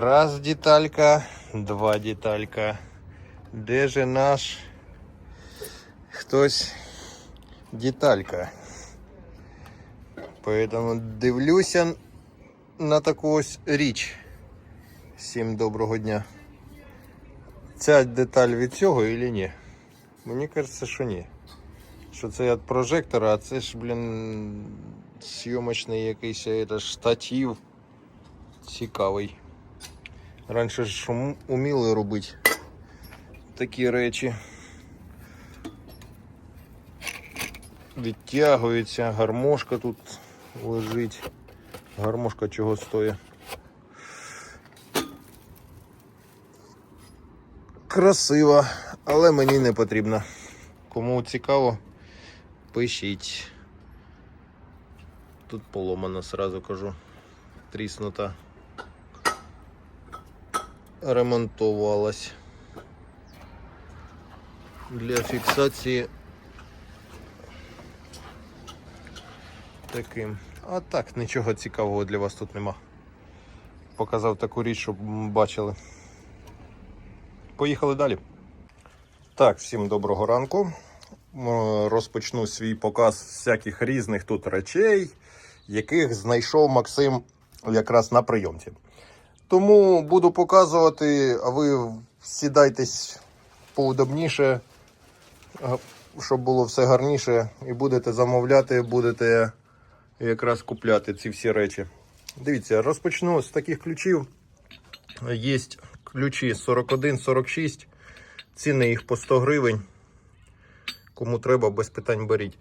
Раз деталька, два деталька. Де же наш хтось деталька? Поэтому дивлюся на таку ось річ. Всім доброго дня. Ця деталь від цього или ні? Мені кажеться, що ні. Що це від прожектора, а це ж, блін, зйомочний якийсь е, це, штатив. Цікавий. Раніше ж уміли робити такі речі. Відтягується, гармошка тут лежить. Гармошка чого стоїть. Красиво, але мені не потрібно. Кому цікаво, пишіть. Тут поломано, сразу кажу. Тріснута. Ремонтувалась. Для фіксації таким. А так, нічого цікавого для вас тут нема. Показав таку річ, щоб бачили. Поїхали далі. Так, всім доброго ранку. Розпочну свій показ всяких різних тут речей, яких знайшов Максим якраз на прийомці. Тому буду показувати, а ви сідайтесь поудобніше, щоб було все гарніше, і будете замовляти, будете якраз купляти ці всі речі. Дивіться, розпочну з таких ключів. Є ключі 41-46. Ціни їх по 100 гривень. Кому треба, без питань беріть.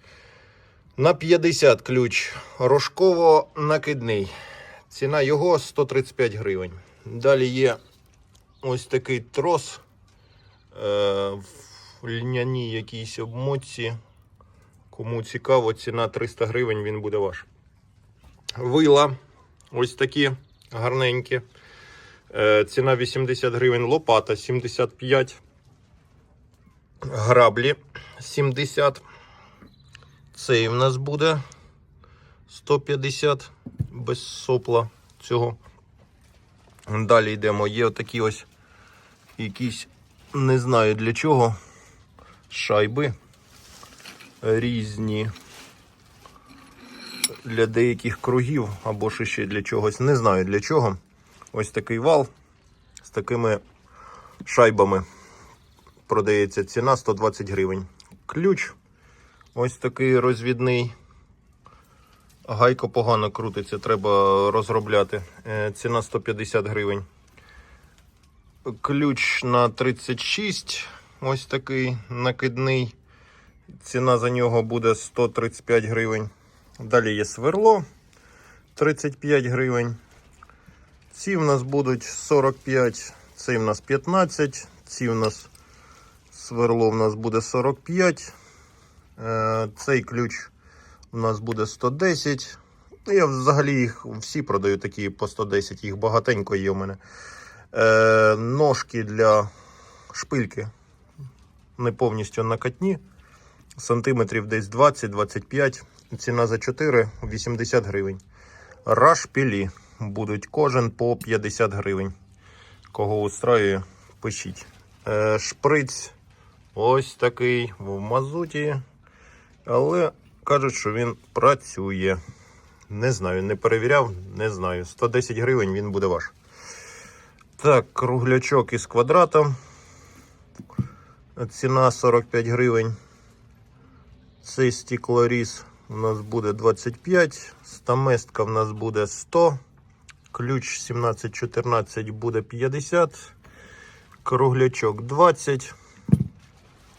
На 50 ключ рожково-накидний. Ціна його 135 гривень. Далі є ось такий трос е, в льняній якійсь обмотці. Кому цікаво, ціна 300 гривень, він буде ваш. Вила ось такі гарненькі. Е, ціна 80 гривень, лопата 75. Граблі 70. Цей в нас буде 150 без сопла цього. Далі йдемо. Є отакі ось якісь, не знаю для чого, шайби різні для деяких кругів або ще для чогось. Не знаю для чого. Ось такий вал з такими шайбами. Продається ціна 120 гривень. Ключ ось такий розвідний. Гайко погано крутиться, треба розробляти. Е, Ціна 150 гривень. Ключ на 36, ось такий накидний. Ціна за нього буде 135 гривень. Далі є сверло 35 гривень. Ці в нас будуть 45, цей в нас 15, ці в нас сверло в нас буде 45. Е, Цей ключ у нас буде 110. Ну, Я взагалі їх всі продаю такі по 110, їх багатенько є у мене. Е, Ножки для шпильки не повністю накатні. Сантиметрів десь 20-25. Ціна за 4 80 гривень. Рашпілі будуть кожен по 50 гривень. Кого устраює, пишіть. Е, шприц ось такий в мазуті. Але кажуть, що він працює. Не знаю, не перевіряв, не знаю. 110 гривень він буде ваш. Так, круглячок із квадратом. Ціна 45 гривень. Цей стеклоріз у нас буде 25, стаместка в нас буде 100, ключ 1714 буде 50, круглячок 20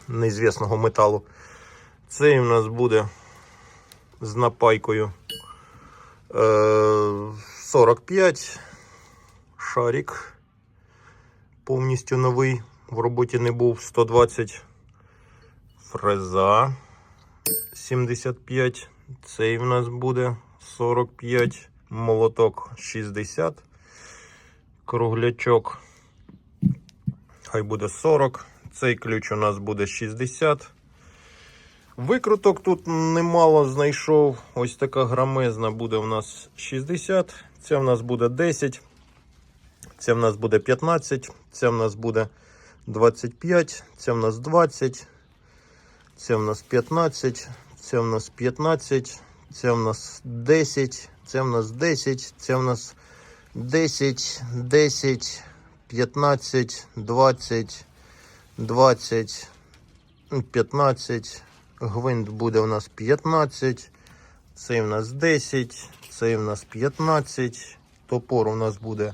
неізвісного металу. Цей у нас буде з напайкою е, 45 шарик. Повністю новий. В роботі не був 120 фреза. 75. Цей в нас буде 45. Молоток 60. Круглячок. Хай буде 40. Цей ключ у нас буде 60. Викруток тут немало знайшов. Ось така грамезна буде у нас 60. Ця у нас буде 10. Це в нас буде 15, це в нас буде 25, це в нас 20, це в нас 15, це в нас 15, це в нас 10, це в нас 10, це в нас 10, 10, 15, 20, 20, 15, гвинт буде у нас 15, цей у нас 10, цей у нас 15, топор у нас буде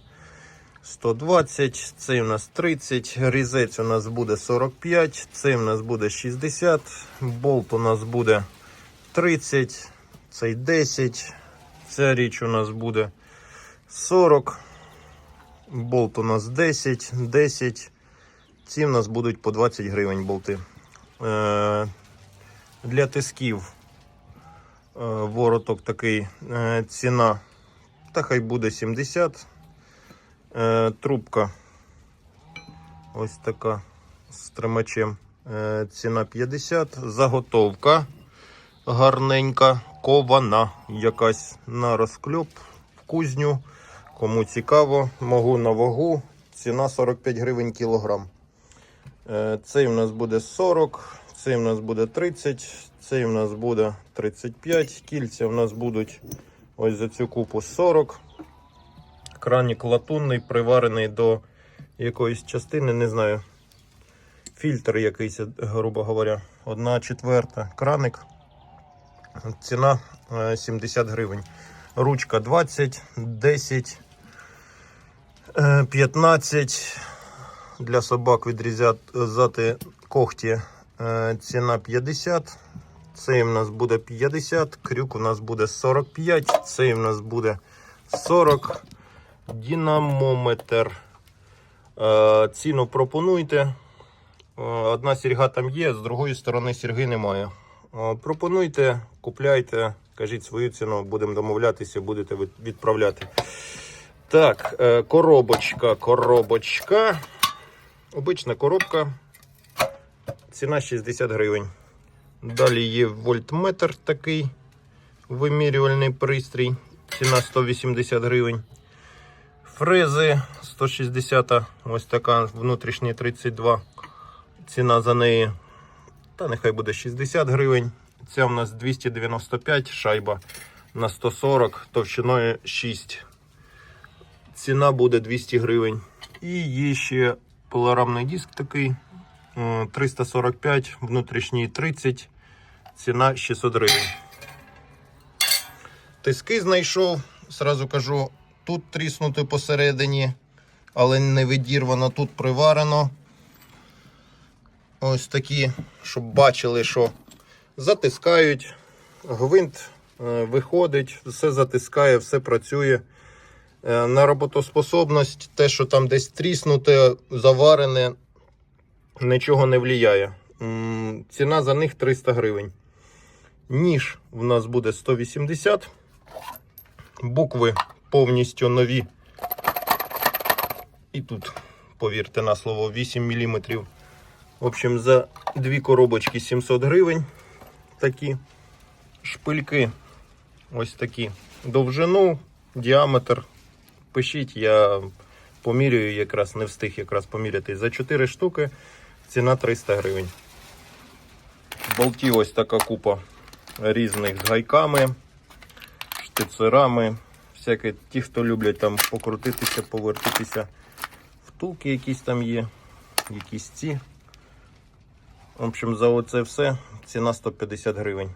120, цей у нас 30, різець у нас буде 45, цей у нас буде 60, болт у нас буде 30, цей 10, ця річ у нас буде 40, болт у нас 10, 10, ці у нас будуть по 20 гривень болти. Для тисків е, вороток такий е, ціна, та хай буде 70. Е, трубка ось така з тримачем. Ціна 50. Заготовка гарненька, кована якась на розкльоп в кузню. Кому цікаво, можу на вагу. Ціна 45 гривень кілограм. Цей у нас буде 40, цей у нас буде 30, цей у нас буде 35. Кільця у нас будуть ось за цю купу 40. Кранік латунний, приварений до якоїсь частини, не знаю. Фільтр якийсь, грубо говоря. Одна четверта. Краник. Ціна е, 70 гривень. Ручка 20, 10, е, 15. Для собак відрізати когті. Е, Ціна 50. Цей у нас буде 50. Крюк у нас буде 45. Цей у нас буде 40. Динамометр. Е, Ціну пропонуйте. Е, Одна сірга там є, з другої сторони сірги немає. Пропонуйте, купляйте, кажіть свою ціну, будемо домовлятися, будете відправляти. Так, коробочка, коробочка. Обична коробка. Ціна 60 гривень. Далі є вольтметр такий вимірювальний пристрій. Ціна 180 гривень. Фрези 160, ось така внутрішня 32. Ціна за неї. Та нехай буде 60 гривень. Ця у нас 295 шайба на 140, товщиною 6. Ціна буде 200 гривень. І є ще поларамний диск такий. Е, 345, внутрішній 30, ціна 600 гривень. Тиски знайшов, сразу кажу, тут тріснути посередині, але не відірвано, тут приварено. Ось такі, щоб бачили, що затискають, гвинт е, виходить, все затискає, все працює. Е, На роботоспособність, те, що там десь тріснуте, заварене, нічого не. М, Ціна за них 300 гривень. Ніж в нас буде 180. Букви повністю нові. І тут, повірте на слово, 8 мм. В общем, за дві коробочки 700 гривень. Такі шпильки. Ось такі. Довжину, діаметр. Пишіть, я поміряю, якраз не встиг якраз поміряти. За 4 штуки ціна 300 гривень. Болтів ось така купа різних з гайками, штицерами. Всякі ті, хто люблять там покрутитися, повертитися. Втулки якісь там є, якісь ці. В общем, за оце все ціна 150 гривень.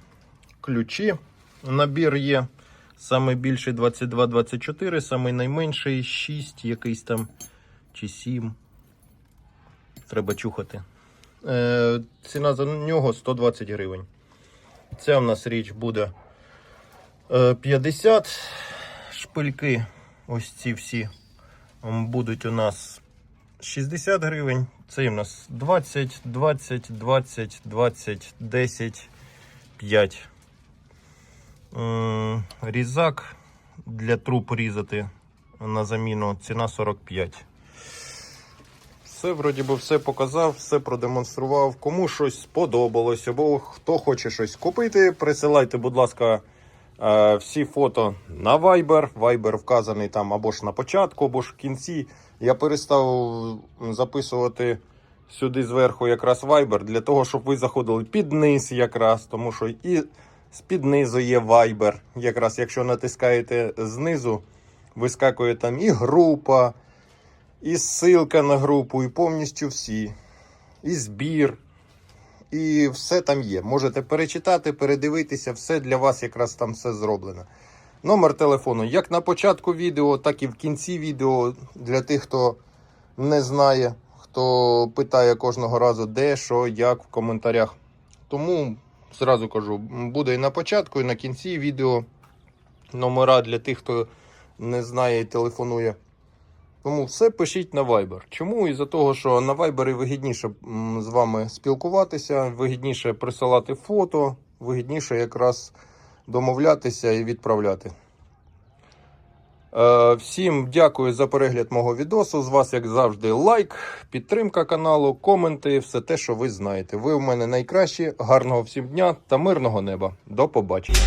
Ключі. Набір є. Самий більший 22-24, самий найменший 6, якийсь там чи 7. Треба чухати. Е, ціна за нього 120 гривень. Ця в нас річ буде е, 50 шпильки. Ось ці всі будуть у нас 60 гривень. Цей у нас 20, 20, 20, 20, 10, 5. М, Різак для труб різати на заміну ціна 45. Все, вроді би, все показав, все продемонстрував. Кому щось сподобалось, або хто хоче щось купити, присилайте, будь ласка, е, всі фото на Viber. Viber вказаний там або ж на початку, або ж в кінці. Я перестав записувати сюди зверху якраз Viber для того, щоб ви заходили під низ якраз, тому що і з-під є Viber. Якраз якщо натискаєте знизу, вискакує там і група, і ссылка на групу, і повністю всі, і збір. І все там є. Можете перечитати, передивитися, все для вас якраз там все зроблено. Номер телефону як на початку відео, так і в кінці відео для тих, хто не знає, хто питає кожного разу, де, що, як в коментарях. Тому зразу кажу, буде і на початку, і на кінці відео номера для тих, хто не знає і телефонує. Тому все пишіть на Viber. Чому? Із-за того, що на Viber вигідніше з вами спілкуватися, вигідніше присилати фото, вигідніше якраз домовлятися і відправляти. Е, Всім дякую за перегляд мого відосу. З вас, як завжди, лайк, підтримка каналу, коменти, все те, що ви знаєте. Ви у мене найкращі. Гарного всім дня та мирного неба. До побачення.